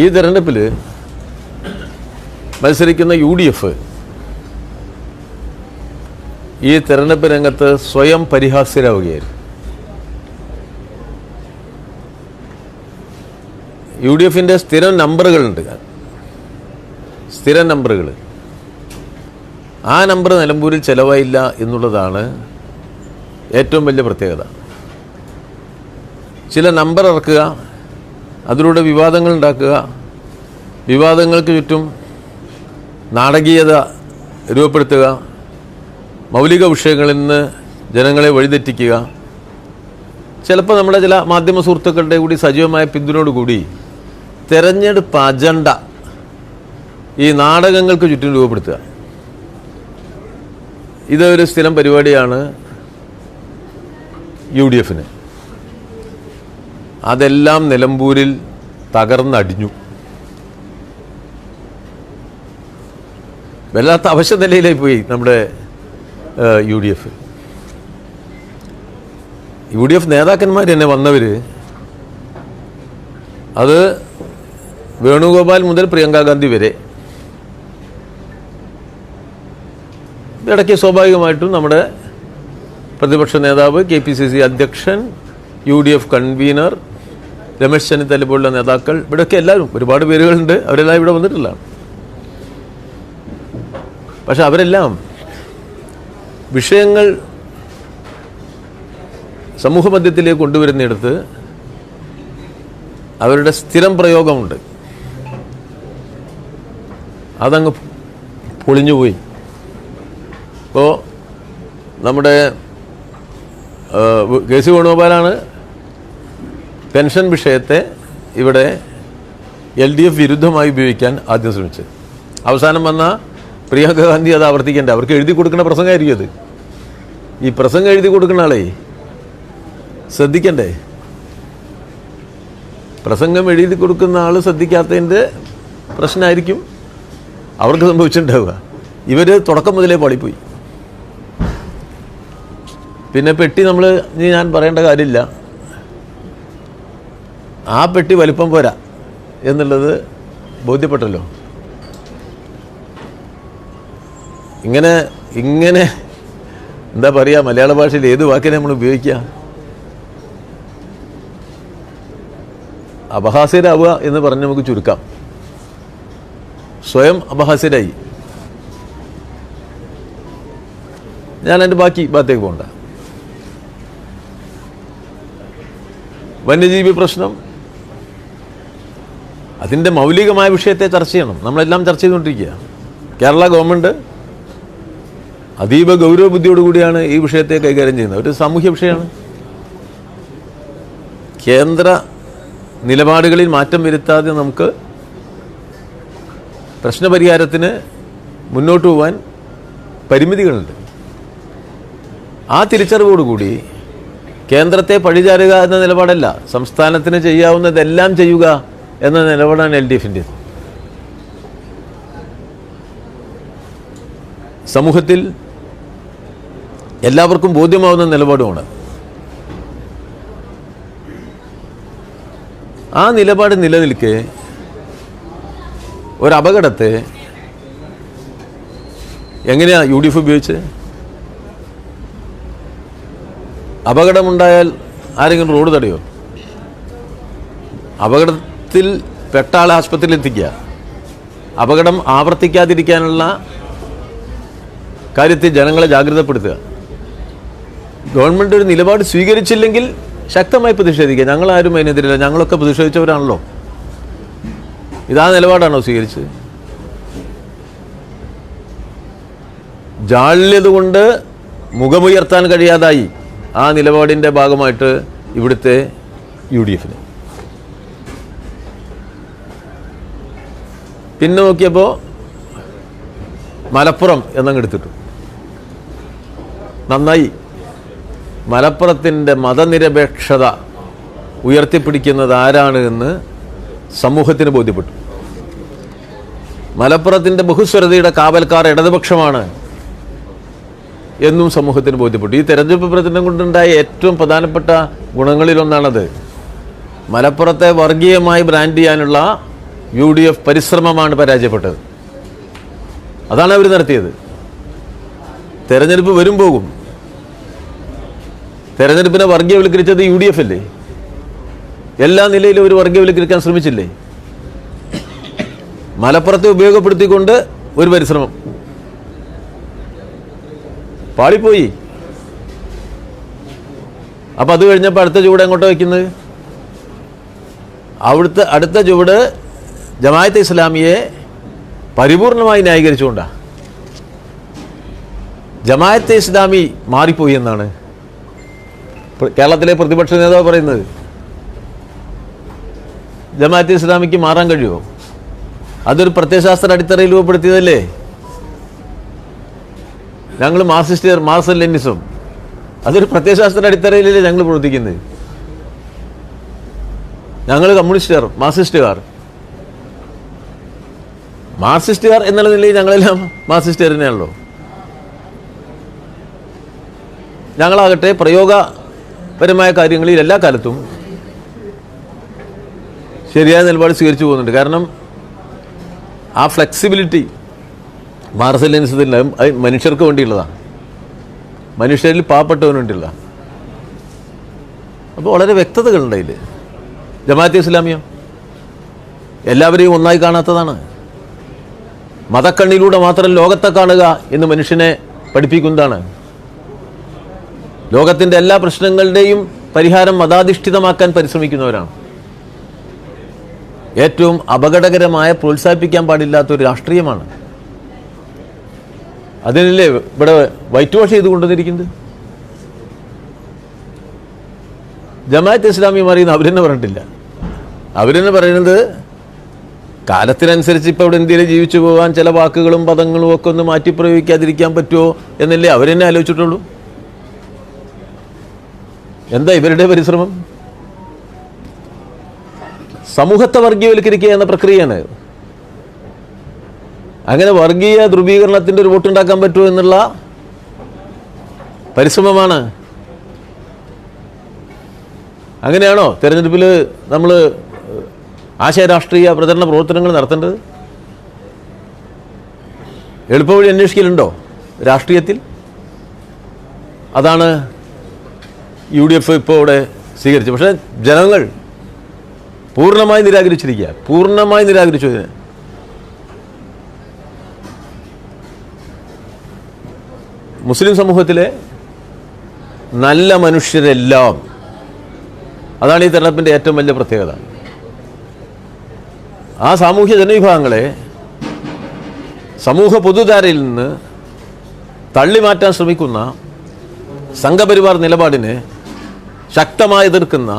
ഈ തെരഞ്ഞെടുപ്പിൽ മത്സരിക്കുന്ന യു ഡി എഫ് ഈ തെരഞ്ഞെടുപ്പ് രംഗത്ത് സ്വയം പരിഹാസ്യരാവുകയായിരുന്നു. യു ഡി എഫിന്റെ സ്ഥിരം നമ്പറുകളുണ്ട്. സ്ഥിരം നമ്പറുകൾ ആ നമ്പർ നിലമ്പൂരിൽ ചിലവായില്ല എന്നുള്ളതാണ് ഏറ്റവും വലിയ പ്രത്യേകത. ചില നമ്പർ ഇറക്കുക അതിലൂടെ വിവാദങ്ങൾ ഉണ്ടാക്കുക. വിവാദങ്ങൾക്ക് ചുറ്റും നാടകീയത രൂപപ്പെടുത്തുക. മൗലിക വിഷയങ്ങളിൽ നിന്ന് ജനങ്ങളെ വഴിതെറ്റിക്കുക. ചിലപ്പോൾ നമ്മുടെ ചില മാധ്യമ സുഹൃത്തുക്കളുടെ കൂടി സജീവമായ പിന്തുണയോടുകൂടി തെരഞ്ഞെടുപ്പ് അജണ്ട ഈ നാടകങ്ങൾക്ക് ചുറ്റും രൂപപ്പെടുത്തുക. ഇതൊരു സ്ഥിരം പരിപാടിയാണ് യു ഡി എഫിന്. അതെല്ലാം നിലമ്പൂരിൽ തകർന്നടിഞ്ഞു. വല്ലാത്ത അവശ്യ നിലയിലായി പോയി നമ്മുടെ U D F U D F നേതാക്കന്മാർ തന്നെ വന്നവർ അത് വേണുഗോപാൽ മുതൽ പ്രിയങ്ക ഗാന്ധി വരെ. ഇടയ്ക്ക് സ്വാഭാവികമായിട്ടും നമ്മുടെ പ്രതിപക്ഷ നേതാവ് കെ പി സി സി അധ്യക്ഷൻ U D F convener Ramesh Chennithala പോലുള്ള നേതാക്കൾ ഇവിടെയൊക്കെ എല്ലാവരും ഒരുപാട് പേരുകളുണ്ട്. അവരെല്ലാം ഇവിടെ വന്നിട്ടില്ല പക്ഷെ അവരെല്ലാം വിഷയങ്ങൾ സമൂഹ മധ്യത്തിലേക്ക് കൊണ്ടുവരുന്നിടത്ത് അവരുടെ സ്ഥിരം പ്രയോഗമുണ്ട്. അതങ്ങ് പൊളിഞ്ഞുപോയി. ഇപ്പോൾ നമ്മുടെ കെ സി വേണുഗോപാലാണ് പെൻഷൻ വിഷയത്തെ ഇവിടെ എൽ ഡി എഫ് വിരുദ്ധമായി ഉപയോഗിക്കാൻ ആദ്യം ശ്രമിച്ചത്. അവസാനം വന്ന പ്രിയങ്ക ഗാന്ധി അത് ആവർത്തിക്കേണ്ട. അവർക്ക് എഴുതി കൊടുക്കുന്ന പ്രസംഗമായിരിക്കും അത്. ഈ പ്രസംഗം എഴുതി കൊടുക്കുന്ന ആളേ ശ്രദ്ധിക്കണ്ടേ? പ്രസംഗം എഴുതി കൊടുക്കുന്ന ആൾ ശ്രദ്ധിക്കാത്തതിന്റെ പ്രശ്നമായിരിക്കും അവർക്ക് സംഭവിച്ചിട്ടുണ്ടാവുക. ഇവർ തുടക്കം മുതലേ പാളിപ്പോയി. പിന്നെ പെട്ടി നമ്മൾ ഇനി ഞാൻ പറയേണ്ട കാര്യമില്ല. ആ പെട്ടി വലിപ്പം പോരാ എന്നുള്ളത് ബോധ്യപ്പെട്ടല്ലോ. ഇങ്ങനെ ഇങ്ങനെ എന്താ പറയുക മലയാള ഭാഷയിൽ ഏത് വാക്കിനെ നമ്മൾ ഉപയോഗിക്കുക? അപഹാസ്യരാവുക എന്ന് പറഞ്ഞ് നമുക്ക് ചുരുക്കാം. സ്വയം അപഹാസ്യരായി. ഞാൻ എന്റെ ബാക്കി ഭാഗത്തേക്ക് പോകണ്ട. വന്യജീവി പ്രശ്നം അതിന്റെ മൗലികമായ വിഷയത്തെ ചർച്ച ചെയ്യണം. നമ്മളെല്ലാം ചർച്ച ചെയ്തുകൊണ്ടിരിക്കുക. കേരള ഗവൺമെന്റ് അതീവ ഗൗരവ ബുദ്ധിയോടുകൂടിയാണ് ഈ വിഷയത്തെ കൈകാര്യം ചെയ്യുന്നത്. ഒരു സാമൂഹ്യ വിഷയമാണ്. കേന്ദ്ര നിലപാടുകളിൽ മാറ്റം വരുത്താതെ നമുക്ക് പ്രശ്നപരിഹാരത്തിന് മുന്നോട്ട് പോകാൻ പരിമിതികളുണ്ട്. ആ തിരിച്ചറിവോടുകൂടി കേന്ദ്രത്തെ പഴിചാരുക എന്ന നിലപാടല്ല. സംസ്ഥാനത്തിന് ചെയ്യാവുന്നതെല്ലാം ചെയ്യുക. എന്ന നിലപാടാണ് എൽ ഡി എഫിന്റെ സമൂഹത്തിൽ എല്ലാവർക്കും ബോധ്യമാവുന്ന നിലപാടുമാണ്. ആ നിലപാട് നിലനിൽക്കെ ഒരപകടത്തെ എങ്ങനെയാണ് എങ്ങനെയാ യു ഡി എഫ് ഉപയോഗിച്ച് അപകടമുണ്ടായാൽ ആരെങ്കിലും റോഡ് തടയോ? അപകടത്തിൽ പെട്ട ആശുപത്രിയിൽ എത്തിക്കുക. അപകടം ആവർത്തിക്കാതിരിക്കാനുള്ള കാര്യത്തിൽ ജനങ്ങളെ ജാഗ്രതപ്പെടുത്തുക. ഗവൺമെന്റ് ഒരു നിലപാട് സ്വീകരിച്ചില്ലെങ്കിൽ ശക്തമായി പ്രതിഷേധിക്കുക. ഞങ്ങളാരും അതിനെതിരില്ല. ഞങ്ങളൊക്കെ പ്രതിഷേധിച്ചവരാണല്ലോ. ഇതാ നിലപാടാണോ സ്വീകരിച്ചത്? ജാള്യത കൊണ്ട് മുഖമുയർത്താൻ കഴിയാതായി ആ നിലപാടിന്റെ ഭാഗമായിട്ട് ഇവിടുത്തെ യു ഡി എഫിന്. പിന്നെ നോക്കിയപ്പോൾ മലപ്പുറം എന്നങ്ങ് എടുത്തിട്ടു നന്നായി. മലപ്പുറത്തിന്റെ മതനിരപേക്ഷത ഉയർത്തിപ്പിടിക്കുന്നത് ആരാണ് എന്ന് സമൂഹത്തിന് ബോധ്യപ്പെട്ടു. മലപ്പുറത്തിന്റെ ബഹുസ്വരതയുടെ കാവൽക്കാർ ഇടതുപക്ഷമാണ് എന്നും സമൂഹത്തിന് ബോധ്യപ്പെട്ടു. ഈ തെരഞ്ഞെടുപ്പ് പ്രചരണം കൊണ്ടുണ്ടായ ഏറ്റവും പ്രധാനപ്പെട്ട ഗുണങ്ങളിലൊന്നാണത് മലപ്പുറത്തെ വർഗീയമായി ബ്രാൻഡ് ചെയ്യാനുള്ള യു ഡി എഫ് പരിശ്രമമാണ് പരാജയപ്പെട്ടത്. അതാണ് അവർ നടത്തിയത്. തെരഞ്ഞെടുപ്പ് വരും പോകും. തെരഞ്ഞെടുപ്പിനെ വർഗീയവൽക്കരിച്ചത് യു ഡി എഫ് അല്ലേ? എല്ലാ നിലയിലും ഒരു വർഗീയവൽക്കരിക്കാൻ ശ്രമിച്ചില്ലേ? മലപ്പുറത്തെ ഉപയോഗപ്പെടുത്തിക്കൊണ്ട് ഒരു പരിശ്രമം. പാളിപ്പോയി. അപ്പം അത് കഴിഞ്ഞപ്പോൾ അടുത്ത ചുവട് എങ്ങോട്ടാണ് വയ്ക്കുന്നത്? അവിടുത്തെ അടുത്ത ചുവട് ജമായത്തെ ഇസ്ലാമിയെ പരിപൂർണമായി ന്യായീകരിച്ചുകൊണ്ടാണ് ജമായത്തെ ഇസ്ലാമി മാറിപ്പോയി എന്നാണ് കേരളത്തിലെ പ്രതിപക്ഷ നേതാവ് പറയുന്നത്. ജമാഅത്തെ ഇസ്ലാമിക്ക് മാറാൻ കഴിയുമോ? അതൊരു പ്രത്യയശാസ്ത്ര അടിത്തറയിൽ രൂപപ്പെടുത്തിയതല്ലേ? ഞങ്ങൾ മാർസിസ്റ്റർ മാർസൽ ലെനിസം അതൊരു പ്രത്യയശാസ്ത്ര അടിത്തറയിലല്ലേ ഞങ്ങൾ പ്രവർത്തിക്കുന്നത്. ഞങ്ങൾ കമ്മ്യൂണിസ്റ്റുകാർ മാർസിസ്റ്റുകാർ മാർസിസ്റ്റുകാർ എന്നുള്ള നിലയിൽ ഞങ്ങളെല്ലാം മാർസിസ്റ്റുകാർ തന്നെയാണല്ലോ ഞങ്ങളാകട്ടെ പ്രയോഗപരമായ കാര്യങ്ങളിൽ എല്ലാ കാലത്തും ശരിയായ നിലപാട് സ്വീകരിച്ചു പോകുന്നുണ്ട്. കാരണം ആ ഫ്ലെക്സിബിലിറ്റി മാർസലിൻസത്തിൽ അത് മനുഷ്യർക്ക് വേണ്ടിയുള്ളതാണ്. മനുഷ്യരിൽ പാവപ്പെട്ടവന് അപ്പോൾ വളരെ വ്യക്തതകളുണ്ട് അതിൽ ജമാഅത്തെ ഇസ്ലാമിയോ എല്ലാവരെയും ഒന്നായി കാണാത്തതാണ്. മതക്കണ്ണിലൂടെ മാത്രം ലോകത്തെ കാണുക എന്ന് മനുഷ്യനെ പഠിപ്പിക്കുന്നതാണ്. ലോകത്തിന്റെ എല്ലാ പ്രശ്നങ്ങളുടെയും പരിഹാരം മതാധിഷ്ഠിതമാക്കാൻ പരിശ്രമിക്കുന്നവരാണ്. ഏറ്റവും അപകടകരമായ പ്രോത്സാഹിപ്പിക്കാൻ പാടില്ലാത്ത ഒരു രാഷ്ട്രീയമാണ്. അതിനല്ലേ ഇവിടെ വൈറ്റ് വാഷ് ചെയ്ത് കൊണ്ടുവന്നിരിക്കുന്നത്? ജമാഅത്ത് ഇസ്ലാമി മറിയുന്ന അവരെന്നെ പറഞ്ഞിട്ടില്ല. അവരെന്നെ പറയുന്നത് കാലത്തിനനുസരിച്ച് ഇപ്പോൾ ഇവിടെ ഇന്ത്യയിൽ ജീവിച്ചു പോകാൻ ചില വാക്കുകളും പദങ്ങളും ഒക്കെ ഒന്ന് മാറ്റി പ്രയോഗിക്കാതിരിക്കാൻ പറ്റുമോ എന്നല്ലേ അവരെന്നെ ആലോചിച്ചിട്ടുള്ളൂ? എന്താ ഇവരുടെ പരിശ്രമം? സമൂഹത്തെ വർഗീയവൽക്കരിക്കുക എന്ന പ്രക്രിയയാണ് അങ്ങനെ വർഗീയ ധ്രുവീകരണത്തിന്റെ ഒരു വോട്ടുണ്ടാക്കാൻ പറ്റുമോ എന്നുള്ള പരിശ്രമമാണ്. അങ്ങനെയാണോ തെരഞ്ഞെടുപ്പിൽ നമ്മൾ ആശയരാഷ്ട്രീയ പ്രചരണ പ്രവർത്തനങ്ങൾ നടത്തേണ്ടത്? എളുപ്പവഴി അന്വേഷിക്കലുണ്ടോ രാഷ്ട്രീയത്തിൽ? അതാണ് യു ഡി എഫ് ഇപ്പോൾ ഇവിടെ സ്വീകരിച്ചത്. പക്ഷേ ജനങ്ങൾ പൂർണമായി നിരാകരിച്ചിരിക്കുക. പൂർണമായി നിരാകരിച്ചു ഇതിനെ. മുസ്ലിം സമൂഹത്തിലെ നല്ല മനുഷ്യരെല്ലാം അതാണ് ഈ തെരഞ്ഞെടുപ്പിന്റെ ഏറ്റവും വലിയ പ്രത്യേകത. ആ സാമൂഹ്യ ജനവിഭാഗങ്ങളെ സമൂഹ പൊതുധാരയിൽ നിന്ന് തള്ളി മാറ്റാൻ ശ്രമിക്കുന്ന സംഘപരിവാർ നിലപാടിനെ ശക്തമായി എതിർക്കുന്ന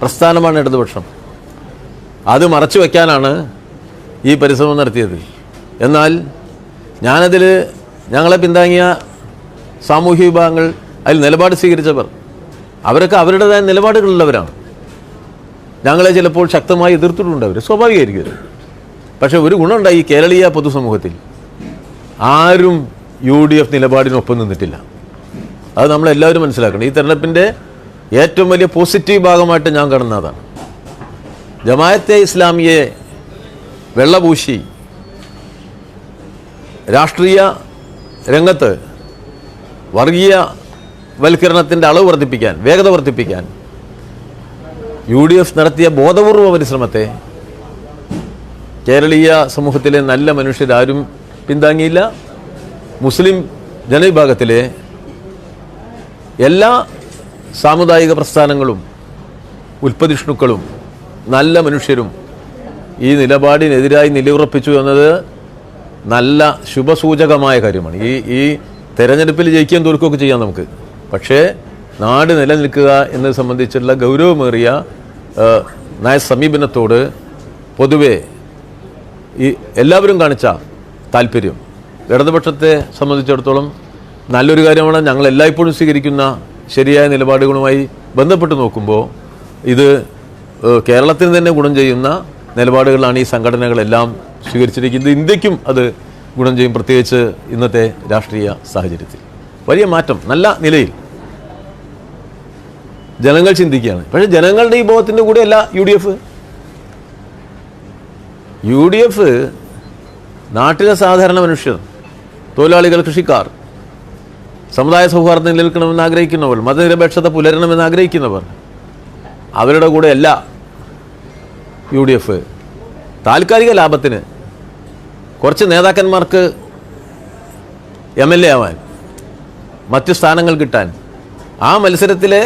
പ്രസ്ഥാനമാണ് ഇടതുപക്ഷം. അത് മറച്ചു വയ്ക്കാനാണ് ഈ പരിശ്രമം നടത്തിയത്. എന്നാൽ ഞാനതിൽ ഞങ്ങളെ പിന്താങ്ങിയ സാമൂഹ്യ വിഭാഗങ്ങൾ അതിൽ നിലപാട് സ്വീകരിച്ചവർ അവരൊക്കെ അവരുടേതായ നിലപാടുകളുള്ളവരാണ്. ഞങ്ങളെ ചിലപ്പോൾ ശക്തമായി എതിർത്തിട്ടുണ്ട് അവർ സ്വാഭാവികമായിരിക്കും അത്. പക്ഷേ ഒരു ഗുണമുണ്ടായി ഈ കേരളീയ പൊതുസമൂഹത്തിൽ. ആരും യു ഡി എഫ് നിലപാടിനൊപ്പം നിന്നിട്ടില്ല. അത് നമ്മളെല്ലാവരും മനസ്സിലാക്കണം. ഈ തെരഞ്ഞെടുപ്പിന്റെ ഏറ്റവും വലിയ പോസിറ്റീവ് ഭാഗമായിട്ട് ഞാൻ കാണുന്നതാണ് ജമായത്തെ ഇസ്ലാമിയെ വെള്ളപൂശി രാഷ്ട്രീയ രംഗത്ത് വർഗീയ വൽക്കരണത്തിന്റെ അളവ് വർദ്ധിപ്പിക്കാൻ വേഗത വർദ്ധിപ്പിക്കാൻ യു ഡി എഫ് നടത്തിയ ബോധപൂർവ പരിശ്രമത്തെ കേരളീയ സമൂഹത്തിലെ നല്ല മനുഷ്യരാരും പിന്താങ്ങിയില്ല. മുസ്ലിം ജനവിഭാഗത്തിലെ എല്ലാ സാമുദായിക പ്രസ്ഥാനങ്ങളും ഉൽപ്പതിഷ്ണുക്കളും നല്ല മനുഷ്യരും ഈ നിലപാടിനെതിരായി നിലയുറപ്പിച്ചു എന്നത് നല്ല ശുഭസൂചകമായ കാര്യമാണ്. ഈ ഈ തെരഞ്ഞെടുപ്പിൽ ജയിക്കുകയും തോൽക്കുകയൊക്കെ ചെയ്യാം നമുക്ക്. പക്ഷേ നാട് നിലനിൽക്കുക എന്നത് സംബന്ധിച്ചുള്ള ഗൗരവമേറിയ നയ സമീപനത്തോട് പൊതുവേ ഈ എല്ലാവരും കാണിച്ച താല്പര്യം. ഇടതുപക്ഷത്തെ സംബന്ധിച്ചിടത്തോളം നല്ലൊരു കാര്യമാണ് ഞങ്ങൾ എല്ലായ്പ്പോഴും സ്വീകരിക്കുന്ന ശരിയായ നിലപാടുകളുമായി ബന്ധപ്പെട്ട് നോക്കുമ്പോൾ ഇത് കേരളത്തിന് തന്നെ ഗുണം ചെയ്യുന്ന നിലപാടുകളാണ് ഈ സംഘടനകളെല്ലാം സ്വീകരിച്ചിരിക്കുന്നത്. ഇന്ത്യക്കും അത് ഗുണം ചെയ്യും പ്രത്യേകിച്ച് ഇന്നത്തെ രാഷ്ട്രീയ സാഹചര്യത്തിൽ. വലിയ മാറ്റം നല്ല നിലയിൽ. ജനങ്ങൾ ചിന്തിക്കുകയാണ്. പക്ഷേ ജനങ്ങളുടെ ഈ ബോധത്തിന്റെ കൂടെ അല്ല U D F. U D F നാട്ടിലെ സാധാരണ മനുഷ്യർ തൊഴിലാളികൾ കൃഷിക്കാർ സമുദായ സൗഹാർദ്ദം നിലനിൽക്കണമെന്ന് ആഗ്രഹിക്കുന്നവർ മതനിരപേക്ഷത പുലരണമെന്ന് ആഗ്രഹിക്കുന്നവർ അവരുടെ കൂടെ അല്ല യു ഡി എഫ്. താൽക്കാലിക ലാഭത്തിന് കുറച്ച് നേതാക്കന്മാർക്ക് എം എൽ എ ആവാൻ മറ്റ് സ്ഥാനങ്ങൾ കിട്ടാൻ ആ മത്സരത്തിലെ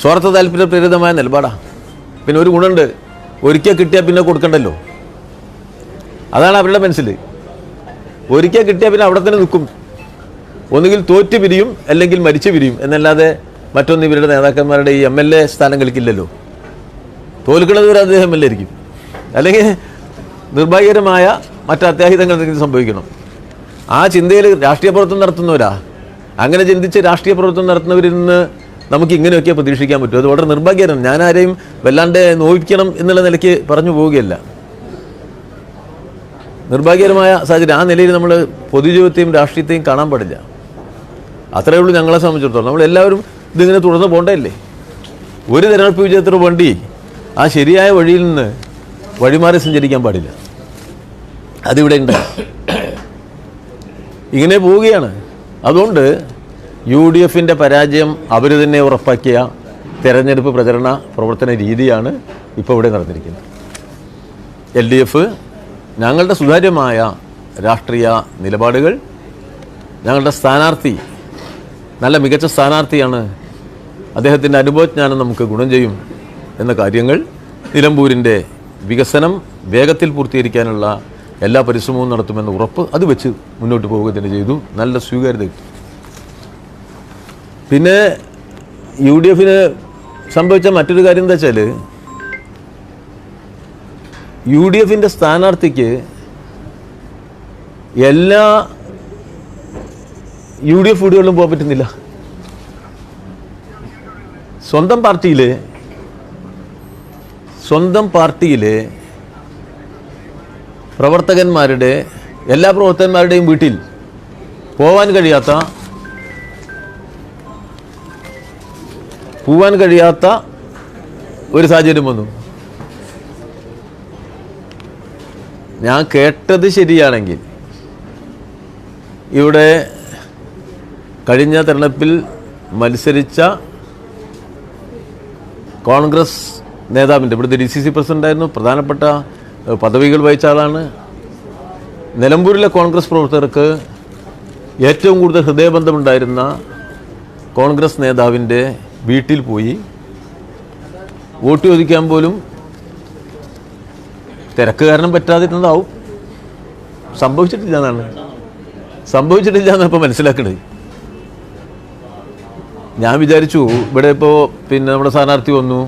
സ്വാർത്ഥ താല്പര്യ പ്രേരിതമായ പിന്നെ ഒരു ഗുണമുണ്ട്. ഒരിക്കൽ കിട്ടിയാൽ പിന്നെ കൊടുക്കണ്ടല്ലോ. അതാണ് അവരുടെ മനസ്സിൽ. ഒരിക്കൽ കിട്ടിയാൽ പിന്നെ അവിടെ തന്നെ നിൽക്കും. ഒന്നുകിൽ തോറ്റ് പിരിയും അല്ലെങ്കിൽ മരിച്ചു പിരിയും. എന്നല്ലാതെ മറ്റൊന്നും ഇവരുടെ നേതാക്കന്മാരുടെ ഈ എം എൽ എ സ്ഥാനം കളിക്കില്ലല്ലോ. തോൽക്കുന്നത് വരെ അദ്ദേഹം എം എൽ എ ആയിരിക്കും. അല്ലെങ്കിൽ നിർഭാഗ്യകരമായ മറ്റു അത്യാഹിതങ്ങൾ സംഭവിക്കണം. ആ ചിന്തയിൽ രാഷ്ട്രീയ പ്രവർത്തനം നടത്തുന്നവരാ. അങ്ങനെ ചിന്തിച്ച് രാഷ്ട്രീയ പ്രവർത്തനം നടത്തുന്നവരിൽ നിന്ന് നമുക്ക് ഇങ്ങനെയൊക്കെ പ്രതീക്ഷിക്കാൻ പറ്റും. അത് വളരെ നിർഭാഗ്യകരം ഞാൻ ആരെയും വല്ലാണ്ട് നോവിക്കണം എന്നുള്ള നിലയ്ക്ക് പറഞ്ഞു പോവുകയല്ല. നിർഭാഗ്യകരമായ സാഹചര്യം. ആ നിലയിൽ നമ്മൾ പൊതുജീവിതത്തെയും രാഷ്ട്രീയത്തെയും കാണാൻ പാടില്ല. അത്രയേ ഉള്ളൂ ഞങ്ങളെ സംബന്ധിച്ചിടത്തോളം. നമ്മളെല്ലാവരും ഇതിങ്ങനെ തുടർന്ന് പോകണ്ടല്ലേ ഒരു തെരഞ്ഞെടുപ്പ് വിജയത്തിന് വേണ്ടി ആ ശരിയായ വഴിയിൽ നിന്ന് വഴിമാറി സഞ്ചരിക്കാൻ പാടില്ല. അതിവിടെ ഉണ്ട്. ഇങ്ങനെ പോവുകയാണ്. അതുകൊണ്ട് യു ഡി എഫിന്റെ പരാജയം അവർ തന്നെ ഉറപ്പാക്കിയ തെരഞ്ഞെടുപ്പ് പ്രചരണ പ്രവർത്തന രീതിയാണ് ഇപ്പോൾ ഇവിടെ നടന്നിരിക്കുന്നത്. എൽ ഡി എഫ് ഞങ്ങളുടെ സുതാര്യമായ രാഷ്ട്രീയ നിലപാടുകൾ ഞങ്ങളുടെ സ്ഥാനാർത്ഥി നല്ല മികച്ച സ്ഥാനാർത്ഥിയാണ് അദ്ദേഹത്തിന്റെ അനുഭവജ്ഞാനം നമുക്ക് ഗുണം ചെയ്യും എന്ന കാര്യങ്ങൾ നിലമ്പൂരിന്റെ വികസനം വേഗത്തിൽ പൂർത്തീകരിക്കാനുള്ള എല്ലാ പരിശ്രമവും നടത്തുമെന്ന ഉറപ്പ് അത് വെച്ച് മുന്നോട്ട് പോവുക തന്നെ ചെയ്തു. നല്ല സ്വീകാര്യത കിട്ടി. പിന്നെ യു ഡി എഫിന് സംഭവിച്ച മറ്റൊരു കാര്യം എന്താ വെച്ചാൽ യു ഡി എഫിന്റെ സ്ഥാനാർത്ഥിക്ക് എല്ലാ യു ഡി എഫ് വീടുകളിലും പോകാൻ പറ്റുന്നില്ല. സ്വന്തം പാർട്ടിയിൽ സ്വന്തം പാർട്ടിയിലെ പ്രവർത്തകന്മാരുടെ എല്ലാ പ്രവർത്തകന്മാരുടെയും വീട്ടിൽ പോവാൻ കഴിയാത്ത പോവാൻ കഴിയാത്ത ഒരു സാഹചര്യം വന്നു. ഞാൻ കേട്ടത് ശരിയാണെങ്കിൽ ഇവിടെ കഴിഞ്ഞ തെരഞ്ഞെടുപ്പിൽ മത്സരിച്ച കോൺഗ്രസ് നേതാവിന്റെ ഇവിടുത്തെ ഡി സി സി പ്രസിഡന്റായിരുന്നു പ്രധാനപ്പെട്ട പദവികൾ വഹിച്ച ആളാണ്. നിലമ്പൂരിലെ കോൺഗ്രസ് പ്രവർത്തകർക്ക് ഏറ്റവും കൂടുതൽ ഹൃദയബന്ധമുണ്ടായിരുന്ന കോൺഗ്രസ് നേതാവിന്റെ വീട്ടിൽ പോയി വോട്ട് ചോദിക്കാൻ പോലും തിരക്ക് കാരണം പറ്റാതിരുന്നതാവും. സംഭവിച്ചിട്ടില്ല എന്നാണ്. സംഭവിച്ചിട്ടില്ല എന്നാണ് ഇപ്പോൾ മനസ്സിലാക്കണത്. ഞാൻ വിചാരിച്ചു ഇവിടെ ഇപ്പോൾ പിന്നെ നമ്മുടെ സ്ഥാനാർത്ഥി വന്നു.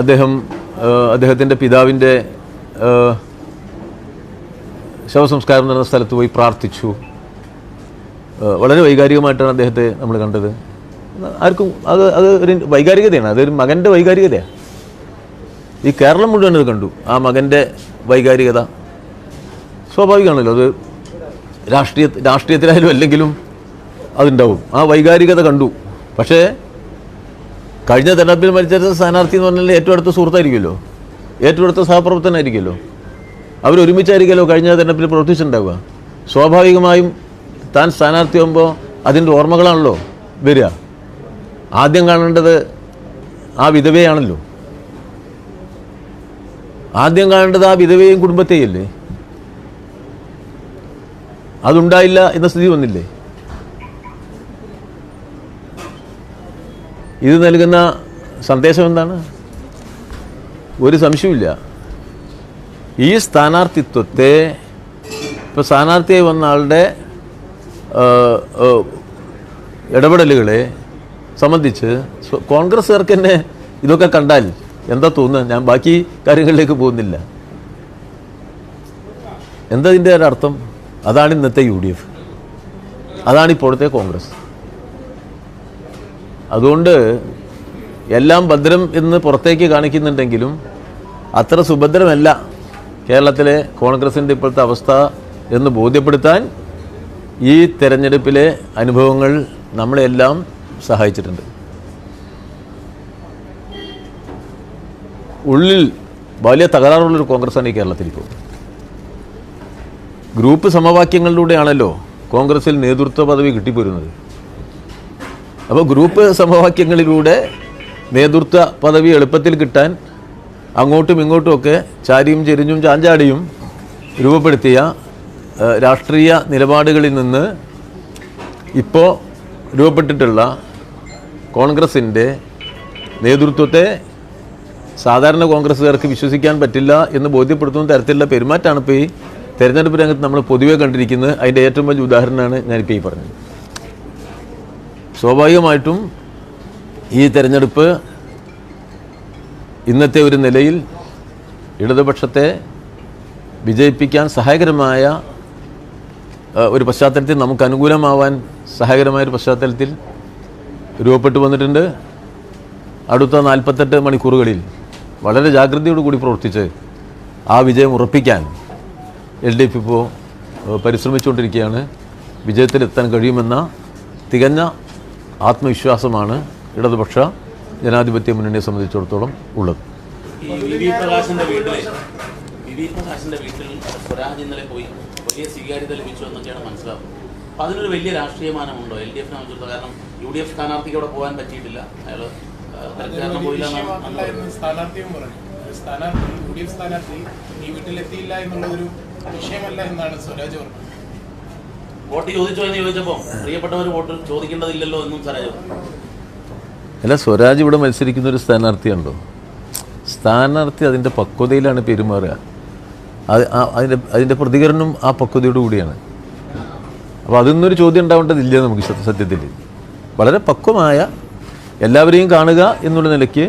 അദ്ദേഹം അദ്ദേഹത്തിന്റെ പിതാവിന്റെ ശവസംസ്കാരം നടന്ന സ്ഥലത്ത് പോയി പ്രാർത്ഥിച്ചു. വളരെ വൈകാരികമായിട്ടാണ് അദ്ദേഹത്തെ നമ്മൾ കണ്ടത്. ആർക്കും അത് അത് ഒരു വൈകാരികതയാണ്. അതൊരു മകന്റെ വൈകാരികതയാണ് ഈ കേരളം മുഴുവൻ അത് കണ്ടു. ആ മകന്റെ വൈകാരികത സ്വാഭാവികമാണല്ലോ. അത് രാഷ്ട്രീയ രാഷ്ട്രീയത്തിലായാലും അല്ലെങ്കിലും അതുണ്ടാവും. ആ വൈകാരികത കണ്ടു. പക്ഷേ കഴിഞ്ഞ തെരഞ്ഞെടുപ്പിൽ മത്സരിച്ച സ്ഥാനാർത്ഥി എന്ന് പറഞ്ഞാൽ ഏറ്റവും അടുത്ത സുഹൃത്തായിരിക്കുമല്ലോ. ഏറ്റവും അടുത്ത സഹപ്രവർത്തനായിരിക്കുമല്ലോ അവരൊരുമിച്ചായിരിക്കുമല്ലോ കഴിഞ്ഞ തെരഞ്ഞെടുപ്പിൽ പ്രവർത്തിച്ചിട്ടുണ്ടാവുക. സ്വാഭാവികമായും താൻ സ്ഥാനാർത്ഥിയാകുമ്പോൾ അതിന്റെ ഓർമ്മകളാണല്ലോ വരിക. ആദ്യം കാണേണ്ടത് ആ വിധവയാണല്ലോ. ആദ്യം കാണേണ്ടത് ആ വിധവയും കുടുംബത്തെയല്ലേ? അതുണ്ടായില്ല എന്ന സ്ഥിതി വന്നില്ലേ? ഇത് നൽകുന്ന സന്ദേശം എന്താണ്? ഒരു സംശയമില്ല ഈ സ്ഥാനാർത്ഥിത്വത്തെ ഇപ്പോൾ സ്ഥാനാർത്ഥിയായി വന്ന ആളുടെ ഇടപെടലുകളെ സംബന്ധിച്ച് കോൺഗ്രസ്സുകാർക്ക് തന്നെ ഇതൊക്കെ കണ്ടാൽ എന്താ തോന്നുന്നത്? ഞാൻ ബാക്കി കാര്യങ്ങളിലേക്ക് പോകുന്നില്ല. എന്താ ഇതിന്റെ ഒരർത്ഥം അതാണ് ഇന്നത്തെ യു ഡി എഫ്. അതാണ് ഇപ്പോഴത്തെ കോൺഗ്രസ്. അതുകൊണ്ട് എല്ലാം ഭദ്രം എന്ന് പുറത്തേക്ക് കാണിക്കുന്നുണ്ടെങ്കിലും അത്ര സുഭദ്രമല്ല കേരളത്തിലെ കോൺഗ്രസിന്റെ ഇപ്പോഴത്തെ അവസ്ഥ എന്ന് ബോധ്യപ്പെടുത്താൻ ഈ തെരഞ്ഞെടുപ്പിലെ അനുഭവങ്ങൾ നമ്മളെല്ലാം സഹായിച്ചിട്ടുണ്ട്. ഉള്ളിൽ വലിയ തകരാറുള്ളൊരു കോൺഗ്രസ്സാണ് ഈ കേരളത്തിൽ ഇപ്പോൾ. ഗ്രൂപ്പ് സമവാക്യങ്ങളിലൂടെയാണല്ലോ കോൺഗ്രസിൽ നേതൃത്വ പദവി കിട്ടിപ്പോരുന്നത്. അപ്പോൾ ഗ്രൂപ്പ് സമവാക്യങ്ങളിലൂടെ നേതൃത്വ പദവി എളുപ്പത്തിൽ കിട്ടാൻ അങ്ങോട്ടും ഇങ്ങോട്ടുമൊക്കെ ചാരിയും ചെരിഞ്ഞും ചാഞ്ചാടിയും രൂപപ്പെടുത്തിയ രാഷ്ട്രീയ നിലപാടുകളിൽ നിന്ന് ഇപ്പോൾ രൂപപ്പെട്ടിട്ടുള്ള കോൺഗ്രസിന്റെ നേതൃത്വത്തെ സാധാരണ കോൺഗ്രസ്സുകാർക്ക് വിശ്വസിക്കാൻ പറ്റില്ല എന്ന് ബോധ്യപ്പെടുത്തുന്ന തരത്തിലുള്ള പെരുമാറ്റമാണ് ഇപ്പോൾ ഈ തെരഞ്ഞെടുപ്പ് രംഗത്ത് നമ്മൾ പൊതുവെ കണ്ടിരിക്കുന്നത്. അതിന്റെ ഏറ്റവും വലിയ ഉദാഹരണമാണ് ഞാനിപ്പോൾ ഈ പറഞ്ഞത്. സ്വാഭാവികമായിട്ടും ഈ തെരഞ്ഞെടുപ്പ് ഇന്നത്തെ ഒരു നിലയിൽ ഇടതുപക്ഷത്തെ വിജയിപ്പിക്കാൻ സഹായകരമായ ഒരു പശ്ചാത്തലത്തിൽ നമുക്ക് അനുകൂലമാവാൻ സഹായകരമായ ഒരു പശ്ചാത്തലത്തിൽ രൂപപ്പെട്ടു വന്നിട്ടുണ്ട് അടുത്ത നാൽപ്പത്തെട്ട് മണിക്കൂറുകളിൽ വളരെ ജാഗ്രതയോടുകൂടി പ്രവർത്തിച്ച് ആ വിജയം ഉറപ്പിക്കാൻ എൽ ഡി എഫ് ഇപ്പോൾ പരിശ്രമിച്ചുകൊണ്ടിരിക്കുകയാണ് വിജയത്തിലെത്താൻ കഴിയുമെന്ന തികഞ്ഞ ആത്മവിശ്വാസമാണ് ഇടതുപക്ഷ ജനാധിപത്യ മുന്നണിയെ സംബന്ധിച്ചിടത്തോളം ഉള്ളത് വീട്ടിൽ സ്വരാജ് ഇന്നലെ പോയി വലിയ സ്വീകാര്യത ലഭിച്ചു എന്നൊക്കെയാണ് മനസ്സിലാവുന്നത് അപ്പൊ അതിനൊരു വലിയ രാഷ്ട്രീയമാനമുണ്ടോ എൽ ഡി എഫിനെ സംബന്ധിച്ചിടത്തോളം. കാരണം യു ഡി എഫ് സ്ഥാനാർത്ഥിക്ക് അവിടെ പോകാൻ പറ്റിയിട്ടില്ല. അയാൾ കാരണം പോയില്ല സ്ഥാനാർത്ഥിയും പറഞ്ഞു. സ്ഥാനാർത്ഥി യു ഡി എഫ് സ്ഥാനാർത്ഥി ഈ വീട്ടിലെത്തിയില്ല എന്നുള്ള ഒരു വിഷയമല്ല എന്നാണ് സ്വരാജ് പറഞ്ഞത്. വോട്ട് ചോദിച്ചോ എന്ന് ചോദിച്ചപ്പോൾ പ്രിയപ്പെട്ടവർ വോട്ട് ചോദിക്കേണ്ടതില്ലല്ലോ എന്നും സ്വരാജ് അല്ല സ്വരാജ് ഇവിടെ മത്സരിക്കുന്ന ഒരു സ്ഥാനാർത്ഥിയുണ്ടോ സ്ഥാനാർത്ഥി അതിന്റെ പക്വതയിലാണ് പെരുമാറുക. അത് ആ- അതിന്റെ അതിന്റെ പ്രതികരണം ആ പക്വതയോടു കൂടിയാണ് അപ്പോൾ അതിന്നൊരു ചോദ്യം ഉണ്ടാവേണ്ടതില്ല നമുക്ക് സത്യത്തിൽ. വളരെ പക്വമായ എല്ലാവരെയും കാണുക എന്നുള്ള നിലയ്ക്ക്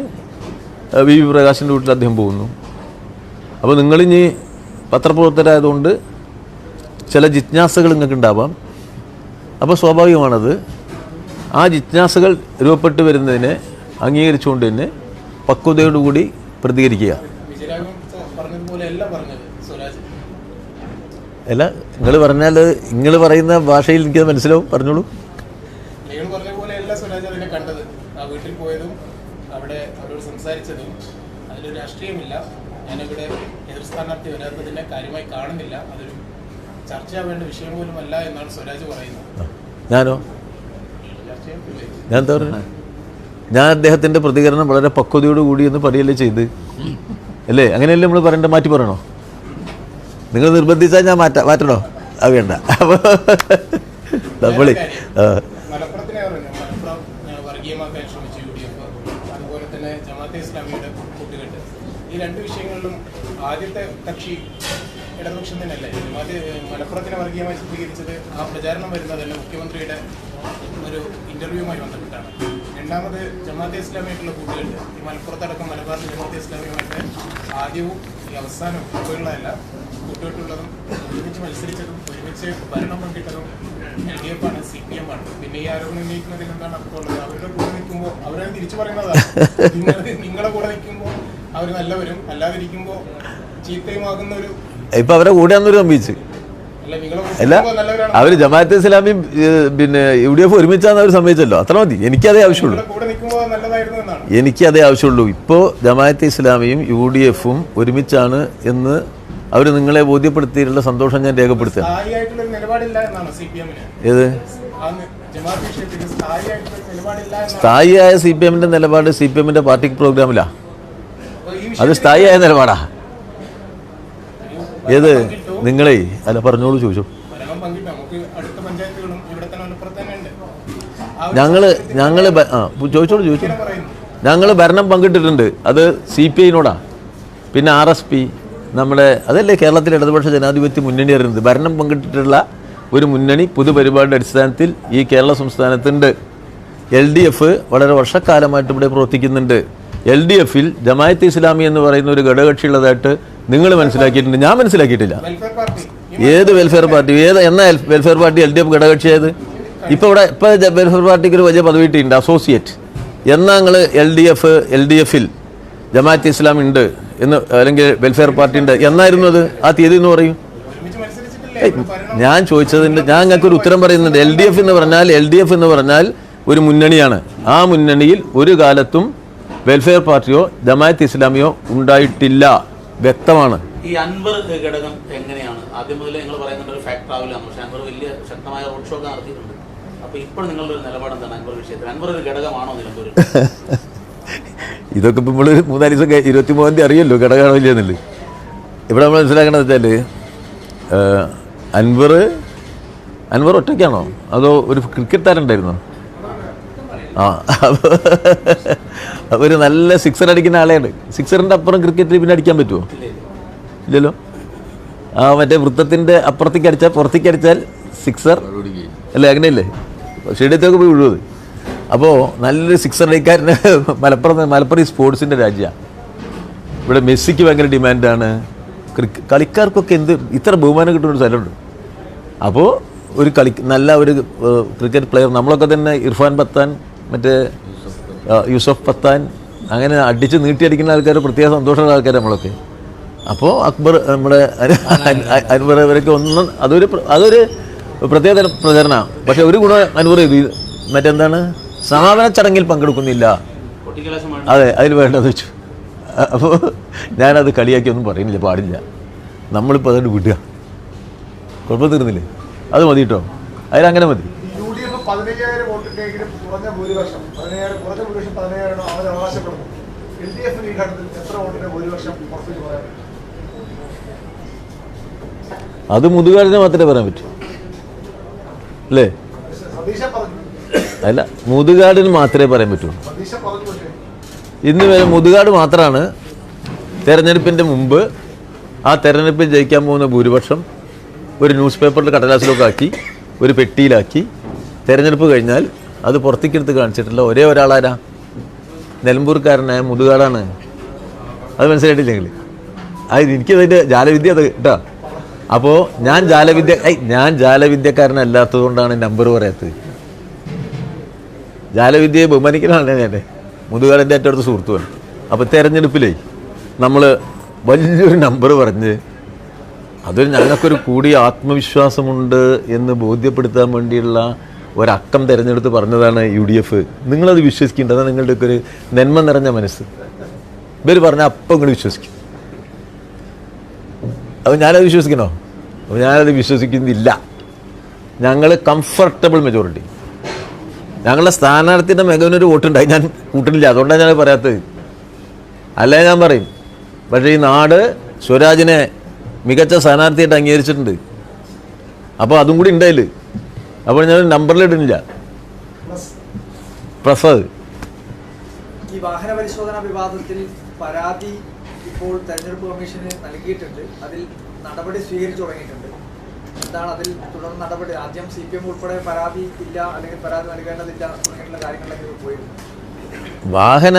വി വി പ്രകാശിന്റെ വീട്ടിൽ അദ്ദേഹം പോകുന്നു. അപ്പോൾ നിങ്ങളിനി പത്രപ്രവർത്തകരായതുകൊണ്ട് ചില ജിജ്ഞാസകൾ നിങ്ങൾക്ക് ഉണ്ടാവാം. അപ്പോൾ സ്വാഭാവികമാണത് ആ ജിജ്ഞാസകൾ രൂപപ്പെട്ട് വരുന്നതിനെ അംഗീകരിച്ചുകൊണ്ട് തന്നെ പക്വതയോടുകൂടി പ്രതികരിക്കുക വിജയരാഘവൻ പറഞ്ഞതുപോലെ അല്ല പറഞ്ഞത് സ്വരാജ് അല്ല നിങ്ങൾ പറഞ്ഞാൽ നിങ്ങൾ പറയുന്ന ഭാഷയിൽ എനിക്കത് മനസ്സിലാവും. പറഞ്ഞോളൂ. നിങ്ങൾ പറഞ്ഞ പോലെ അല്ല സ്വരാജ് അതിനെ കണ്ടത്. ആ വീട്ടിൽ പോയതും അവിടെ അവരോട് സംസാരിച്ചതും അതിലൊരു രാഷ്ട്രീയമില്ല. ഞാനിവിടെ എതിർ സ്ഥാനാർത്ഥി വരാത്തതിനെ കാര്യമായി കാണുന്നില്ല. അതൊരു ചർച്ചയാവേണ്ട വിഷയം പോലും അല്ല എന്നാണ് സ്വരാജ് പറയുന്നത്. ഞാനോ? ഞാൻ എന്താ ഞാൻ അദ്ദേഹത്തിന്റെ പ്രതികരണം വളരെ പക്വതയോട് കൂടി എന്ന് പറയല്ലേ ചെയ്ത്? അല്ലേ? അങ്ങനെയല്ലേ നമ്മൾ പറയേണ്ട മാറ്റി പറയണോ? നിങ്ങൾ നിർബന്ധിച്ചാൽ ഞാൻ മാറ്റാ മാറ്റണോ? അത് വേണ്ട. അപ്പോൾ നമ്മൾ ഈ രണ്ട് വിഷയങ്ങളിലും ആദ്യത്തെ കക്ഷി ഇടതുപക്ഷം തന്നെയല്ലേ മലപ്പുറത്തിനെ വർഗീയമായി ചിത്രീകരിച്ചത് ആ പ്രചാരണം വരുന്നതല്ല മുഖ്യമന്ത്രിയുടെ ഒരു ഇന്റർവ്യൂമായി ബന്ധപ്പെട്ടാണ് രണ്ടാമത് ജമാഅത്തെ ഇസ്ലാമിയായിട്ടുള്ള കൂട്ടുകെട്ട് ഈ മലപ്പുറത്തടക്കം മലബാർ ജമാഅത്തെ ഇസ്ലാമിയുമായിട്ട് ആദ്യവും ഈ അവസാനവും ഇപ്പോഴുള്ളതല്ല കൂട്ടുകെട്ടുള്ളതും ഒരുമിച്ച് മത്സരിച്ചതും ഒരുമിച്ച് ഭരണം പങ്കിട്ടതും എൽ ഡി എഫ് ആണ് സി പി എം ആണ്. പിന്നെ ഈ ആരോപണം ഉന്നയിക്കുന്നതിൽ എന്താണ് അർത്ഥമുള്ളത് അവരുടെ കൂടെ നിൽക്കുമ്പോൾ അവരത് തിരിച്ചു പറയുന്നതാണ്. നിങ്ങൾ നിങ്ങളുടെ കൂടെ നിൽക്കുമ്പോൾ അവർ നല്ലവരും അല്ലാതിരിക്കുമ്പോൾ ചീത്തയുമാകുന്ന ഒരു ഇപ്പൊ അവരെ കൂടെയാണെന്നൊരു സംഭവിച്ച്. അല്ല ഇസ്ലാമി അവർ ജമാഅത്തെ ഇസ്ലാമിയും പിന്നെ യു ഡി എഫ് ഒരുമിച്ചാന്ന് അവർ സമ്മതിച്ചല്ലോ അത്ര മതി. എനിക്കതേ ആവശ്യമുള്ളൂ. എനിക്കതേ ആവശ്യമുള്ളൂ. ഇപ്പോ ജമാഅത്തെ ഇസ്ലാമിയും യു ഡി എഫും ഒരുമിച്ചാണ് എന്ന് അവർ നിങ്ങളെ ബോധ്യപ്പെടുത്തിയിട്ടുള്ള സന്തോഷം ഞാൻ രേഖപ്പെടുത്തുകയാണ്. സി ഏത്? സ്ഥായിയായ സി പി എമ്മിന്റെ നിലപാട് സി പി എമ്മിന്റെ പാർട്ടി പ്രോഗ്രാമിലാണ് അത് സ്ഥായിയായ നിലപാടാ. ഏത്? നിങ്ങളെ. അല്ല പറഞ്ഞോളൂ ചോദിച്ചു. ഞങ്ങൾ ഞങ്ങൾ ചോദിച്ചോളൂ ചോദിച്ചു ഞങ്ങൾ ഭരണം പങ്കിട്ടിട്ടുണ്ട്. അത് സി പി ഐനോടാ പിന്നെ ആർ എസ് പി നമ്മുടെ അതല്ലേ കേരളത്തിലെ ഇടതുപക്ഷ ജനാധിപത്യ മുന്നണി അറിയുന്നത്? ഭരണം പങ്കിട്ടിട്ടുള്ള ഒരു മുന്നണി പൊതുപരിപാടിയുടെ അടിസ്ഥാനത്തിൽ ഈ കേരള സംസ്ഥാനത്തുണ്ട്. എൽ ഡി എഫ് വളരെ വർഷക്കാലമായിട്ട് ഇവിടെ പ്രവർത്തിക്കുന്നുണ്ട്. എൽ ഡി എഫിൽ ജമായത്ത് ഇസ്ലാമി എന്ന് പറയുന്ന ഒരു ഘടകകക്ഷിയുള്ളതായിട്ട് നിങ്ങൾ മനസ്സിലാക്കിയിട്ടുണ്ട്. ഞാൻ മനസ്സിലാക്കിയിട്ടില്ല. ഏത് വെൽഫെയർ പാർട്ടി ഏത് എന്നാ welfare party L D F ഘടകകക്ഷിയായത്? ഇപ്പോൾ ഇവിടെ ഇപ്പോൾ വെൽഫെയർ പാർട്ടിക്ക് ഒരു വലിയ പദവി കിട്ടിയിട്ടുണ്ട് അസോസിയേറ്റ് എന്നാൽ നിങ്ങൾ L D F L D എഫിൽ ജമാഅത്ത് ഇസ്ലാം ഉണ്ട്? എന്ന് അല്ലെങ്കിൽ വെൽഫെയർ പാർട്ടി ഉണ്ട് എന്നായിരുന്നു അത്? ആ തീയതി എന്ന് പറയും. ഞാൻ ചോദിച്ചതിന്റെ ഞാൻ നിങ്ങൾക്ക് ഒരു ഉത്തരം പറയുന്നുണ്ട്. എൽ ഡി എഫ് എന്ന് പറഞ്ഞാൽ എൽ ഡി എഫ് എന്ന് പറഞ്ഞാൽ ഒരു മുന്നണിയാണ്. ആ മുന്നണിയിൽ ഒരു കാലത്തും വെൽഫെയർ പാർട്ടിയോ ജമാഅത്ത് ഇസ്ലാമിയോ ഉണ്ടായിട്ടില്ല. വ്യക്തമാണ്. ഈ അൻവർ ഘടകം എങ്ങനെയാണ്? ആദ്യം മുതൽ നിങ്ങൾ പറയുന്നുണ്ട് ഒരു ഫാക്ടർ ആവില്ല പക്ഷെ അൻവർ വലിയ ശക്തമായ റോഡ് ഷോ ഒക്കെ നടത്തിയിട്ടുണ്ട്. അപ്പൊ ഇപ്പോൾ നിങ്ങളുടെ ഒരു നിലപാട് എന്താണ് അൻവർ വിഷയത്തിൽ? അൻവർ ഒരു ഘടകമാണോ നിലമ്പൂരിൽ? ഇതൊക്കെ ഇപ്പോൾ നമ്മൾ മൂന്നാൽ ദിവസം ഇരുപത്തി മൂന്നാം തീയതി അറിയല്ലോ ഘടകമാണോ എന്നുള്ളത് ഇവിടെ നമ്മൾ മനസ്സിലാക്കണത് വെച്ചാൽ അൻവർ അൻവർ ഒറ്റയ്ക്കാണോ? അതോ ഒരു ക്രിക്കറ്റ് താരം ഉണ്ടായിരുന്നോ? ആ ഒരു നല്ല സിക്സർ അടിക്കുന്ന ആളെയാണ്. സിക്സറിന്റെ അപ്പുറം ക്രിക്കറ്റിൽ പിന്നെ അടിക്കാൻ പറ്റുമോ ഇല്ലല്ലോ. ആ മറ്റേ വൃത്തത്തിന്റെ അപ്പുറത്തേക്ക് അടിച്ചാൽ പുറത്തേക്ക് അടിച്ചാൽ സിക്സർ അല്ലേ അങ്ങനെയല്ലേ? സ്റ്റേഡിയത്തൊക്കെ പോയി വിഴുവത് അപ്പോൾ നല്ലൊരു സിക്സർ അടിക്കാരന് മലപ്പുറം മലപ്പുറം സ്പോർട്സിന്റെ രാജ്യമാണ് ഇവിടെ മെസ്സിക്ക് ഭയങ്കര ഡിമാൻഡാണ് കളിക്കാർക്കൊക്കെ എന്ത് ഇത്ര ബഹുമാനം കിട്ടുന്ന ഒരു സ്ഥലമുണ്ട്. അപ്പോൾ ഒരു കളി നല്ല ഒരു ക്രിക്കറ്റ് പ്ലെയർ നമ്മളൊക്കെ തന്നെ ഇർഫാൻ പത്താൻ മറ്റേ യൂസഫ് പത്താൻ അങ്ങനെ അടിച്ച് നീട്ടിയടിക്കുന്ന ആൾക്കാർ പ്രത്യേക സന്തോഷമുള്ള ആൾക്കാർ നമ്മളൊക്കെ. അപ്പോൾ അക്ബർ നമ്മുടെ അൻവർ ഇവരൊക്കെ ഒന്നും അതൊരു അതൊരു പ്രത്യേക തരം പ്രചരണമാണ് പക്ഷെ ഒരു ഗുണം അൻവർ ഇത് മറ്റെന്താണ്? സമാപന ചടങ്ങിൽ പങ്കെടുക്കുന്നില്ല. അതെ അതിൽ വേണ്ടത് വെച്ചു. അപ്പോൾ ഞാനത് കളിയാക്കി ഒന്നും പറയുന്നില്ല പാടില്ല. നമ്മളിപ്പോൾ അതുകൊണ്ട് വിടുക. കുഴപ്പം തീർന്നില്ലേ? അത് മതി കേട്ടോ അതിലങ്ങനെ മതി. അത് മുതുകാടിനെ മാത്രമേ പറയാൻ പറ്റൂ. അല്ലേ? അല്ല മുതുകാടിന് മാത്രമേ പറയാൻ പറ്റൂ. സതീശ പറഞ്ഞു പക്ഷേ ഇന്ന് വരെ മുതുകാട് മാത്രമാണ് തെരഞ്ഞെടുപ്പിന്റെ മുമ്പ് ആ തെരഞ്ഞെടുപ്പിൽ ജയിക്കാൻ പോകുന്ന ഭൂരിപക്ഷം ഒരു ന്യൂസ് പേപ്പറിൽ കടലാസിലൊക്കെ ആക്കി ഒരു പെട്ടിയിലാക്കി. തെരഞ്ഞെടുപ്പ് കഴിഞ്ഞാൽ അത് പുറത്തേക്കെടുത്ത് കാണിച്ചിട്ടില്ല. ഒരേ ഒരാളാരാ? നിലമ്പൂർക്കാരനായ മുതുകാടാണ്. അത് മനസ്സിലായിട്ടില്ലെങ്കിൽ. അത് എനിക്കതിന്റെ ജാലവിദ്യ അത് കേട്ടോ. അപ്പോൾ ഞാൻ ജാലവിദ്യ ഞാൻ ജാലവിദ്യക്കാരനല്ലാത്തത് കൊണ്ടാണ് നമ്പർ പറയാത്തത്. ജാലവിദ്യയെ ബഹുമാനിക്കലാണ് ഞാൻ. മുതുകാലന്റെ ഏറ്റവും അടുത്ത സുഹൃത്തുമാണ് അപ്പോൾ തെരഞ്ഞെടുപ്പിലേ നമ്മൾ വലിയൊരു നമ്പർ പറഞ്ഞ് അതൊരു ഞങ്ങൾക്കൊരു കൂടിയ ആത്മവിശ്വാസമുണ്ട് എന്ന് ബോധ്യപ്പെടുത്താൻ വേണ്ടിയുള്ള ഒരക്കം തിരഞ്ഞെടുത്ത് പറഞ്ഞതാണ് യു ഡി എഫ്. നിങ്ങളത് വിശ്വസിക്കേണ്ട അതാണ് നിങ്ങളുടെയൊക്കെ ഒരു നന്മ നിറഞ്ഞ മനസ്സ്. ഇവർ പറഞ്ഞാൽ അപ്പം ഇങ്ങോട്ട് വിശ്വസിക്കും. അപ്പോൾ ഞാനത് വിശ്വസിക്കണോ? അപ്പോൾ ഞാനത് വിശ്വസിക്കുന്നില്ല. ഞങ്ങൾ കംഫർട്ടബിൾ മെജോറിറ്റി ഞങ്ങളുടെ സ്ഥാനാർത്ഥിയുടെ മികവിനൊരു വോട്ടുണ്ടായി. ഞാൻ കൂട്ടുന്നില്ല അതുകൊണ്ടാണ് ഞാൻ പറയാത്തത്. അല്ലേ ഞാൻ പറയും. പക്ഷേ ഈ നാട് സ്വരാജിനെ മികച്ച സ്ഥാനാർത്ഥിയായിട്ട് അംഗീകരിച്ചിട്ടുണ്ട്. അപ്പോൾ അതും കൂടി ഉണ്ടായില്ല അപ്പോൾ ഞാൻ നമ്പറിലിടുന്നില്ല പ്രസാദ്. ഈ വാഹന വിവാദത്തിൽ പരാതി ഇപ്പോൾ തെരഞ്ഞെടുപ്പ് കമ്മീഷന് നൽകിയിട്ടുണ്ട്. അതിൽ നടപടി സ്വീകരിച്ചു തുടങ്ങിയിട്ടുണ്ട്. എന്താണ് അതിൽ തുടർ നടപടി? ആദ്യം സി പി എം ഉൾപ്പെടെ പരാതി ഇല്ല അല്ലെങ്കിൽ പരാതി നൽകേണ്ടതില്ല തുടങ്ങിയിട്ടുള്ള കാര്യങ്ങളൊക്കെ പോയിരുന്നു. വാഹന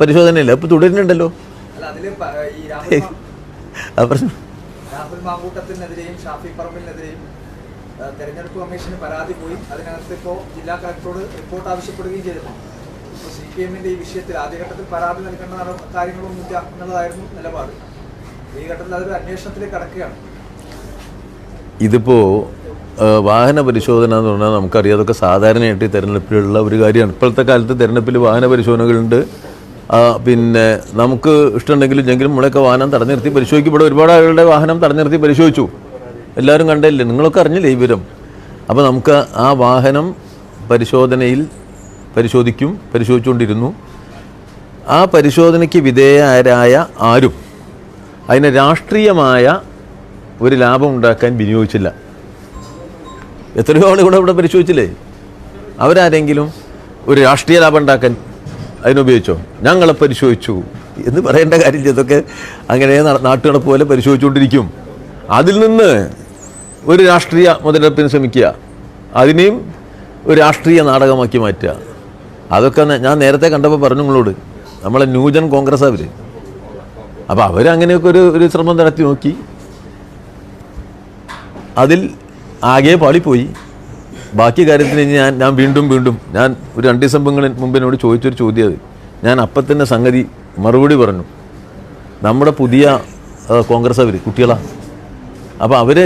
പരിശോധനയില്ല ഇപ്പൊ തുടരുന്നുണ്ടല്ലോ. അല്ല അതിൽ ഈ രാഹുൽ രാഹുൽ മാങ്കൂട്ടത്തിനെതിരെയും ഷാഫി പറമ്പിലിനെതിരെയും ആ, തെരഞ്ഞെടുപ്പ് കമ്മീഷന് പരാതി പോയി. അതിനകത്ത് ഇപ്പോ ജില്ലാ കളക്ടറോട് റിപ്പോർട്ട് ആവശ്യപ്പെടുകയും ചെയ്തിരുന്നു. ഇപ്പോൾ സി പി എമ്മിന്റെ ഈ വിഷയത്തിൽ ആദ്യഘട്ടത്തിൽ പരാതി നൽകേണ്ട കാര്യങ്ങളൊന്നുമില്ല എന്നുള്ളതായിരുന്നു നിലപാട്. ഈ ഘട്ടത്തിൽ അതൊരു അന്വേഷണത്തിലേക്ക് കടക്കുകയാണ്. ഇതിപ്പോൾ വാഹന പരിശോധന എന്ന് പറഞ്ഞാൽ നമുക്കറിയാം അതൊക്കെ സാധാരണയായിട്ട് തിരഞ്ഞെടുപ്പിലുള്ള ഒരു കാര്യമാണ്. ഇപ്പോഴത്തെ കാലത്ത് തിരഞ്ഞെടുപ്പിൽ വാഹന പരിശോധനകളുണ്ട്. പിന്നെ നമുക്ക് ഇഷ്ടമുണ്ടെങ്കിലും ഇല്ലെങ്കിലും നമ്മളൊക്കെ വാഹനം തടഞ്ഞു നിർത്തി പരിശോധിക്കും ഇവിടെ ഒരുപാട് ആളുകളുടെ വാഹനം തടഞ്ഞു നിർത്തി പരിശോധിച്ചു. എല്ലാവരും കണ്ടില്ലേ? നിങ്ങളൊക്കെ അറിഞ്ഞില്ലേ ഈ വിവരം? അപ്പോൾ നമുക്ക് ആ വാഹനം പരിശോധനയിൽ പരിശോധിക്കും പരിശോധിച്ചുകൊണ്ടിരുന്നു. ആ പരിശോധനയ്ക്ക് വിധേയരായ ആരും അതിന് രാഷ്ട്രീയമായ ഒരു ലാഭം ഉണ്ടാക്കാൻ വിനിയോഗിച്ചില്ല. എത്രയോ ആളുകൾ ഇവിടെ പരിശോധിച്ചില്ലേ? അവരാരെങ്കിലും ഒരു രാഷ്ട്രീയ ലാഭം ഉണ്ടാക്കാൻ അതിനുപയോഗിച്ചോ? ഞങ്ങളെ പരിശോധിച്ചു. എന്ന് പറയേണ്ട കാര്യം ഇതൊക്കെ അങ്ങനെ നാട്ടുകണപ്പ് പോലെ പരിശോധിച്ചുകൊണ്ടിരിക്കും. അതിൽ നിന്ന് ഒരു രാഷ്ട്രീയ മുതലെടുപ്പിന് ശ്രമിക്കുക. അതിനെയും ഒരു രാഷ്ട്രീയ നാടകമാക്കി മാറ്റുക. അതൊക്കെ ഞാൻ നേരത്തെ കണ്ടപ്പോൾ പറഞ്ഞു നിങ്ങളോട്. നമ്മളെ ന്യൂജൻ കോൺഗ്രസ് അവർ അപ്പോൾ അവരങ്ങനെയൊക്കെ ഒരു ഒരു ശ്രമം നടത്തി നോക്കി. അതിൽ ആകെ പാളിപ്പോയി. ബാക്കി കാര്യത്തിന് ഞാൻ ഞാൻ വീണ്ടും വീണ്ടും ഞാൻ ഒരു രണ്ട് ദിവസം മുമ്പ് എന്നോട് ചോദിച്ചൊരു ചോദ്യം അത്. ഞാൻ അപ്പം തന്നെ സംഗതി മറുപടി പറഞ്ഞു. നമ്മുടെ പുതിയ കോൺഗ്രസ് അവർ കുട്ടികളാണ് അപ്പോൾ അവർ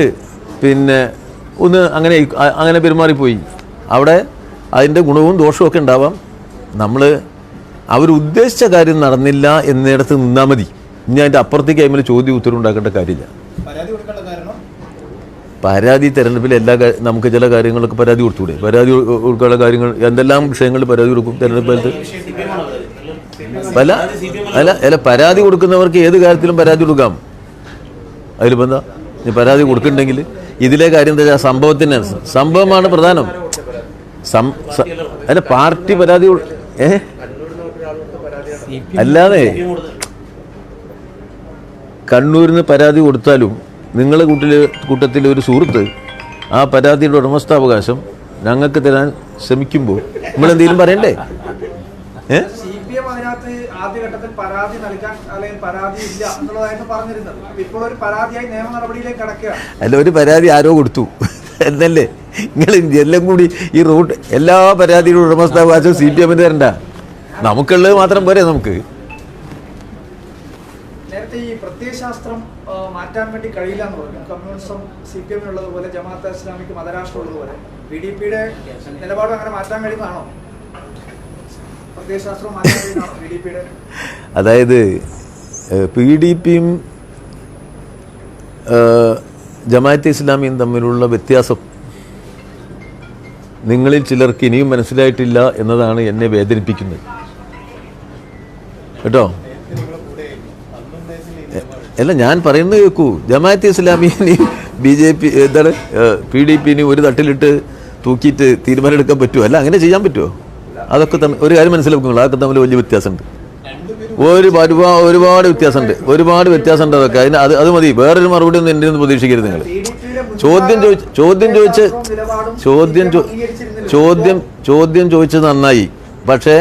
പിന്നെ ഒന്ന് അങ്ങനെ അങ്ങനെ പെരുമാറിപ്പോയി. അവിടെ അതിന്റെ ഗുണവും ദോഷവും ഒക്കെ ഉണ്ടാവാം. നമ്മൾ അവരുദ്ദേശിച്ച കാര്യം നടന്നില്ല എന്നിടത്ത് നിന്നാൽ മതി. ഇനി അതിന്റെ അപ്പുറത്തേക്ക് അതിൽ ചോദ്യം ഉത്തരവ് ഉണ്ടാക്കേണ്ട കാര്യമില്ല പരാതി തെരഞ്ഞെടുപ്പിൽ എല്ലാ നമുക്ക് ചില കാര്യങ്ങളൊക്കെ പരാതി കൊടുത്തൂടെ? പരാതി കൊടുക്കാനുള്ള കാര്യങ്ങൾ എന്തെല്ലാം വിഷയങ്ങളിൽ പരാതി കൊടുക്കും തെരഞ്ഞെടുപ്പ് അല്ല അല്ല അല്ല പരാതി കൊടുക്കുന്നവർക്ക് ഏത് കാര്യത്തിലും പരാതി കൊടുക്കാം. അതിലിപ്പോൾ എന്താ നീ പരാതി കൊടുക്കുന്നുണ്ടെങ്കിൽ ഇതിലെ കാര്യം എന്താ സംഭവത്തിന് സംഭവമാണ് പ്രധാനം. അല്ല പാർട്ടി പരാതി ഏ? അല്ലാതെ കണ്ണൂരിന് പരാതി കൊടുത്താലും നിങ്ങളുടെ കൂട്ടിൽ കൂട്ടത്തിലെ ഒരു സുഹൃത്ത് ആ പരാതിയുടെ ഉടമസ്ഥാവകാശം ഞങ്ങൾക്ക് തരാൻ ശ്രമിക്കുമ്പോൾ നമ്മൾ എന്തെങ്കിലും പറയണ്ടേ? ഏ? അല്ല ഒരു പരാതി ആരോ കൊടുത്തു. എന്നല്ലേ? നിങ്ങൾ എല്ലാം കൂടി ഈ റൂട്ട് എല്ലാ പരാതിയുടെ ഉടമസ്ഥാവകാശവും സി പി എമ്മിന് തരണ്ട. നമുക്കുള്ളത് മാത്രം പോരെ നമുക്ക്. നേരത്തെ ഈ പ്രത്യയശാസ്ത്രം മാറ്റാൻ വേണ്ടി കഴിയില്ല എന്ന് പറഞ്ഞു. കമ്മ്യൂണിസം സി പി എമ്മിനുള്ളതുപോലെ ജമാഅത്ത് ഇസ്ലാമിക്ക് മതരാഷ്ട്രം ഉള്ളതുപോലെ ബി ഡി പിയുടെ നിലപാടും അങ്ങനെ മാറ്റാൻ കഴിയുന്നതാണോ? മാറ്റാൻ അതായത് പി ഡി പിയും ജമാഅത്തെ ഇസ്ലാമിയും തമ്മിലുള്ള വ്യത്യാസം നിങ്ങളിൽ ചിലർക്ക് ഇനിയും മനസ്സിലായിട്ടില്ല എന്നതാണ് എന്നെ വേദനിപ്പിക്കുന്നത്. കേട്ടോ നിങ്ങളുടെ കൂടെ അന്നും ഉണ്ടായിരുന്നില്ല അല്ല ഞാൻ പറയുന്നത് കേൾക്കൂ ജമാഅത്ത് ഇസ്ലാമിനെയും ബി ജെ പി എന്താണ് പി ഡി പിനെയും ഒരു തട്ടിലിട്ട് തൂക്കിയിട്ട് തീരുമാനം എടുക്കാൻ പറ്റുമോ? അല്ല അങ്ങനെ ചെയ്യാൻ പറ്റുമോ? അതൊക്കെ തമ്മിൽ ഒരു കാര്യം മനസ്സിലാക്കുന്നു അതൊക്കെ തമ്മിൽ വലിയ വ്യത്യാസമുണ്ട്. ഒരുപാട് ഒരുപാട് ഒരുപാട് വ്യത്യാസമുണ്ട്. ഒരുപാട് വ്യത്യാസമുണ്ട് അതൊക്കെ. അതിന് അത് അത് മതി. വേറൊരു മറുപടി ഒന്നും എന്റെ ഒന്നും പ്രതീക്ഷിക്കരുത് നിങ്ങൾ. ചോദ്യം ചോദിച്ച് ചോദ്യം ചോദിച്ച് ചോദ്യം ചോദ്യം ചോദ്യം ചോദിച്ചത് നന്നായി. പക്ഷേ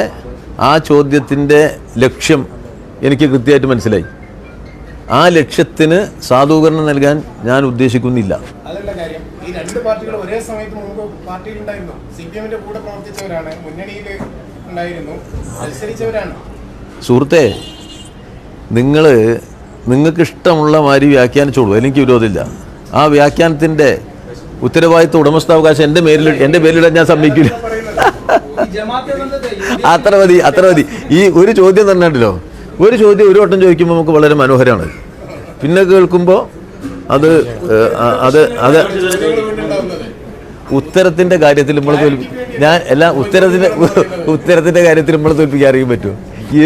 ആ ചോദ്യത്തിന്റെ ലക്ഷ്യം എനിക്ക് കൃത്യമായിട്ട് മനസ്സിലായി. ആ ലക്ഷ്യത്തിന് സാധൂകരണം നൽകാൻ ഞാൻ ഉദ്ദേശിക്കുന്നില്ല. സുഹൃത്തെ നിങ്ങൾ നിങ്ങൾക്ക് ഇഷ്ടമുള്ള മാതിരി വ്യാഖ്യാനിച്ചോളൂ എനിക്ക് വിരോധമില്ല. ആ വ്യാഖ്യാനത്തിന്റെ ഉത്തരവാദിത്വ ഉടമസ്ഥാവകാശം എന്റെ പേരിൽ എന്റെ പേരിലിടാൻ ഞാൻ സമ്മതിക്കില്ല. അത്ര മതി അത്ര മതി. ഈ ഒരു ചോദ്യം തന്നെ ഉണ്ടല്ലോ. ഒരു ചോദ്യം ഒരു വട്ടം ചോദിക്കുമ്പോൾ നമുക്ക് വളരെ മനോഹരമാണ് പിന്നെ കേൾക്കുമ്പോൾ അത് അത് അത് ഉത്തരത്തിന്റെ കാര്യത്തിൽ നമ്മൾ തോൽപ്പി ഞാൻ എല്ലാ ഉത്തരത്തിന്റെ ഉത്തരത്തിന്റെ കാര്യത്തിൽ നമ്മൾ തോൽപ്പിക്കാൻ അറിയാൻ പറ്റുമോ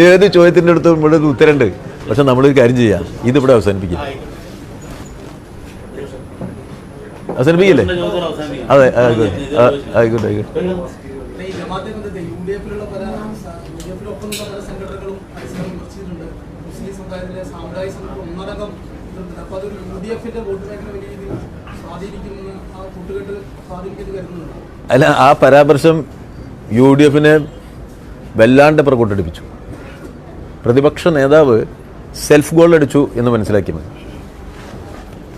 ഏത് ചോദ്യത്തിന്റെ അടുത്ത് നമ്മൾ ഉത്തരമുണ്ട് പക്ഷെ നമ്മളൊരു കാര്യം ചെയ്യാം. ഇതിവിടെ അവസാനിപ്പിക്കാം. അവസാനിപ്പിക്കില്ലേ? അതെ ആയിക്കോട്ടെ ആയിക്കോട്ടെ ആയിക്കോട്ടെ ഈ ജമാഅത്തെ ബന്ധത്തെ യു ഡി എഫിലുള്ള പല യു ഡി എഫിലൊപ്പം നിന്ന പല സംഘടനകളും പരസ്പരം വിമർശിച്ചിട്ടുണ്ട് മുസ്ലിം സമുദായത്തിലെ സാമുദായിക സംഘടന ഒന്നടങ്കം ഇതുണ്ട് അപ്പൊ അതൊരു യു ഡി എഫിന്റെ വോട്ട് ബാങ്കിനെ വലിയ രീതിയിൽ സ്വാധീനിക്കുമെന്ന് ആ കൂട്ടുകെട്ട് സ്വാധീനിക്കുന്നു കരുതുന്നുണ്ട് അല്ല ആ പരാമർശം യു ഡി എഫിനെ വല്ലാണ്ട് പ്രകോട്ടടിപ്പിച്ചു പ്രതിപക്ഷ നേതാവ് സെൽഫ് ഗോൾ അടിച്ചു എന്ന് മനസ്സിലാക്കി മതി